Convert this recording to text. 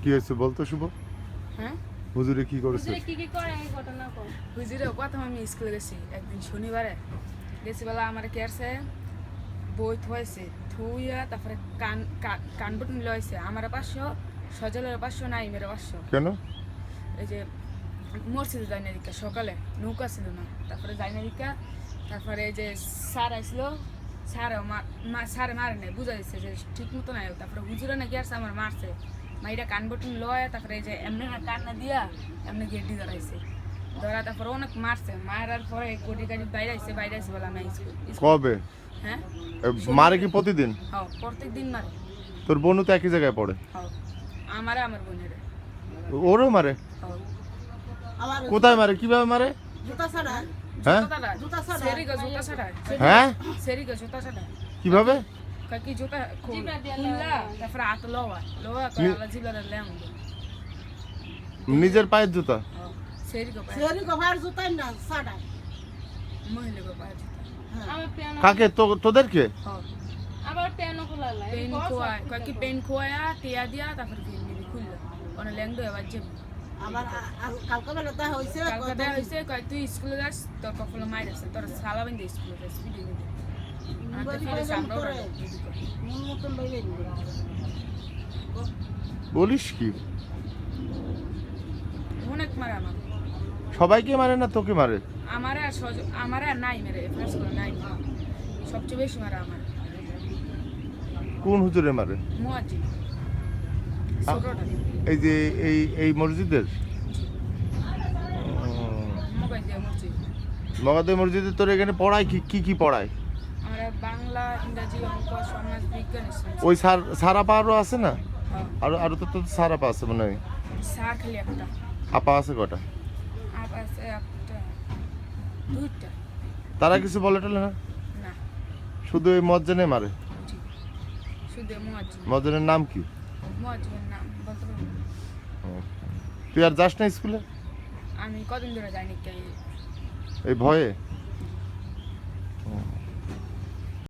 কি হয়েছে বলতো শুভ? হ্যাঁ? হুজুরে কি করেছে? হুজুরে কি কি করে এই ঘটনা হুজুরে প্রথম আমি স্কুলে গেছি একদিন শনিবারে। গেছি বেলা আমার কেয়ারছে বই থুয়াইছে থুইয়া তারপরে কান কান বটন লইছে। আমার পাঁচশো সজলের পাঁচশো পাঁচশো। কেন? এই যে মরছিল দিকা সকালে। নৌকা ছিল না। তারপরে যাইনা দিকা তারপরে এই যে স্যার আসলো স্যার স্যার মারে নাই বুঝা দিচ্ছে যে ঠিক মতো নাই। তারপরে হুজুরে নাকি আসছে আমার মারছে। মাইরা কান বটন লয় তারপরে এই যে এমনি না কান না দিয়া এমনি গেডি ধরাইছে। ধরা তারপরে অনেক মারছে। মারার পরে গডি গাড়ি বাইরে আইছে বাইরে আইছে বলে আমি কবে? হ্যাঁ? মারে কি প্রতিদিন? হ্যাঁ প্রত্যেক দিন মারে। তোর বোনও তো একই জায়গায় পড়ে। হ্যাঁ আমারে আমার বোনের। ওরও মারে? হ্যাঁ। কোথায় মারে? কীভাবে মারে? জুতা ছাড়া হ্যাঁ? জুতা সেরিগো জুতা ছাড়ায়। হ্যাঁ? সেরিগো জুতা ছাড়ায়। কীভাবে? Kaki juta ko Jibla dia kula ta fra at lowa lowa ko Ni- ala jibla da lem নিজের পায়ের জুতা কাকে তো তোদেরকে আবার পিয়ানো খোলা ni kula ona leng do ya jib আমার কালকে বেলা তা হয়েছে kal ka da hoise ko tu school gas to ko fulo mai da tor sala ben de বাইরে বলিস কি? অনেক মারে সবাইকে মারে না তোকে মারে? আমার আর আমার আর নাই মেরে ফার্স্ট করে নাই সবচেয়ে বেশি মারে আমার। কোন হুজুরে মারে? ছোটটা। এই যে এই এই মসজিদের? দিয়ে মসজিদ তোর এখানে পড়ায় কি কি কি পড়ায়? বাংলা ইংরাজি অঙ্ক সমাজ বিজ্ঞান ওই সার সারাপা আরও আছে না? হ্যাঁ। আরও আরও তো সারাপা আছে মনে হয়। স্যার খালি একটা। আপা আছে কটা আপ আছে একটা দুইটা। তারা কিছু বলে টলে না? না। শুধু এই মজ্জানে মারে? জি। শুধু মজি মজ্জানের নাম কি? মজির নাম বলতে তুই আর যাস না স্কুলে? আমি কদিন ধরে যাইনি এই ভয়ে?